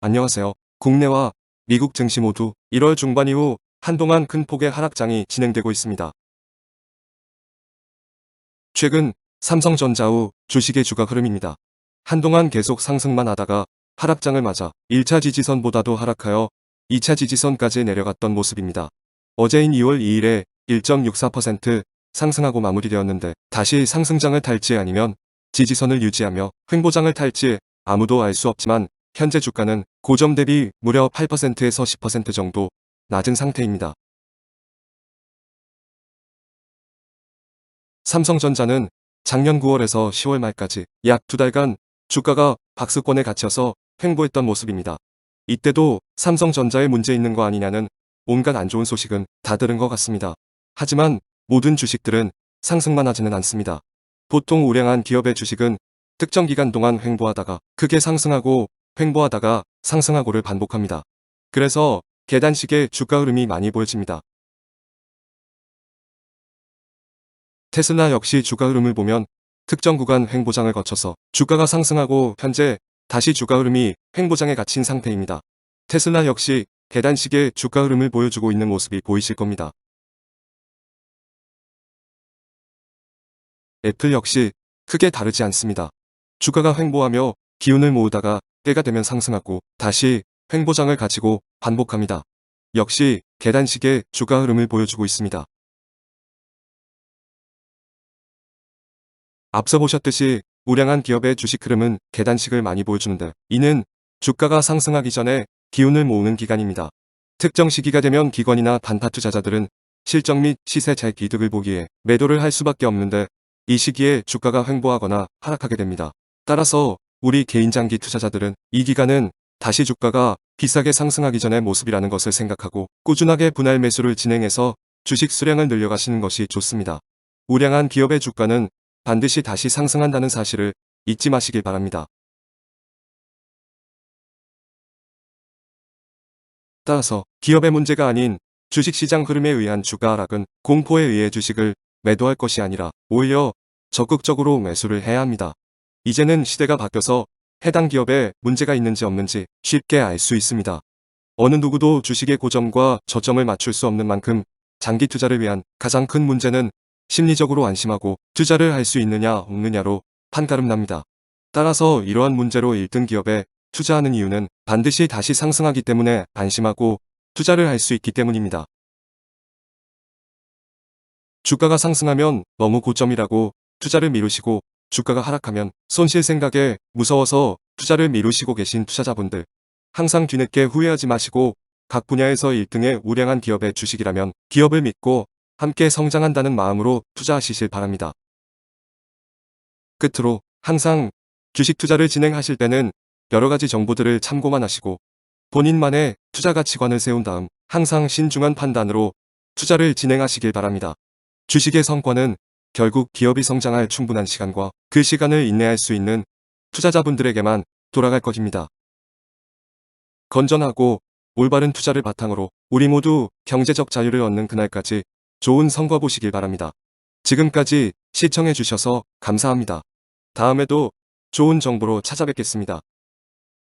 안녕하세요. 국내와 미국 증시 모두 1월 중반 이후 한동안 큰 폭의 하락장이 진행되고 있습니다. 최근 삼성전자 후 주식의 주가 흐름입니다. 한동안 계속 상승만 하다가 하락장을 맞아 1차 지지선보다도 하락하여 2차 지지선까지 내려갔던 모습입니다. 어제인 2월 2일에 1.64% 상승하고 마무리되었는데 다시 상승장을 탈지 아니면 지지선을 유지하며 횡보장을 탈지 아무도 알 수 없지만 현재 주가는 고점 대비 무려 8%에서 10% 정도 낮은 상태입니다. 삼성전자는 작년 9월에서 10월 말까지 약 두 달간 주가가 박스권에 갇혀서 횡보했던 모습입니다. 이때도 삼성전자에 문제 있는 거 아니냐는 온갖 안 좋은 소식은 다 들은 것 같습니다. 하지만 모든 주식들은 상승만 하지는 않습니다. 보통 우량한 기업의 주식은 특정 기간 동안 횡보하다가 크게 상승하고 횡보하다가 상승하고를 반복합니다. 그래서 계단식의 주가 흐름이 많이 보여집니다. 테슬라 역시 주가 흐름을 보면 특정 구간 횡보장을 거쳐서 주가가 상승하고 현재 다시 주가 흐름이 횡보장에 갇힌 상태입니다. 테슬라 역시 계단식의 주가 흐름을 보여주고 있는 모습이 보이실 겁니다. 애플 역시 크게 다르지 않습니다. 주가가 횡보하며 기운을 모으다가 때가 되면 상승하고 다시 횡보장을 가지고 반복합니다. 역시 계단식의 주가 흐름을 보여주고 있습니다. 앞서 보셨듯이 우량한 기업의 주식 흐름은 계단식을 많이 보여주는데 이는 주가가 상승하기 전에 기운을 모으는 기간입니다. 특정 시기가 되면 기관이나 단타 투자자들은 실적 및 시세 재기득을 보기 위해 매도를 할 수밖에 없는데 이 시기에 주가가 횡보하거나 하락하게 됩니다. 따라서 우리 개인 장기 투자자들은 이 기간은 다시 주가가 비싸게 상승하기 전의 모습이라는 것을 생각하고 꾸준하게 분할 매수를 진행해서 주식 수량을 늘려가시는 것이 좋습니다. 우량한 기업의 주가는 반드시 다시 상승한다는 사실을 잊지 마시길 바랍니다. 따라서 기업의 문제가 아닌 주식시장 흐름에 의한 주가 하락은 공포에 의해 주식을 매도할 것이 아니라 오히려 적극적으로 매수를 해야 합니다. 이제는 시대가 바뀌어서 해당 기업에 문제가 있는지 없는지 쉽게 알 수 있습니다. 어느 누구도 주식의 고점과 저점을 맞출 수 없는 만큼 장기 투자를 위한 가장 큰 문제는 심리적으로 안심하고 투자를 할 수 있느냐 없느냐로 판가름 납니다. 따라서 이러한 문제로 1등 기업에 투자하는 이유는 반드시 다시 상승하기 때문에 안심하고 투자를 할 수 있기 때문입니다. 주가가 상승하면 너무 고점이라고 투자를 미루시고 주가가 하락하면 손실 생각에 무서워서 투자를 미루시고 계신 투자자분들 항상 뒤늦게 후회하지 마시고 각 분야에서 1등의 우량한 기업의 주식이라면 기업을 믿고 함께 성장한다는 마음으로 투자하시길 바랍니다. 끝으로 항상 주식 투자를 진행하실 때는 여러 가지 정보들을 참고만 하시고 본인만의 투자 가치관을 세운 다음 항상 신중한 판단으로 투자를 진행하시길 바랍니다. 주식의 성과는 결국 기업이 성장할 충분한 시간과 그 시간을 인내할 수 있는 투자자분들에게만 돌아갈 것입니다. 건전하고 올바른 투자를 바탕으로 우리 모두 경제적 자유를 얻는 그날까지 좋은 성과 보시길 바랍니다. 지금까지 시청해 주셔서 감사합니다. 다음에도 좋은 정보로 찾아뵙겠습니다.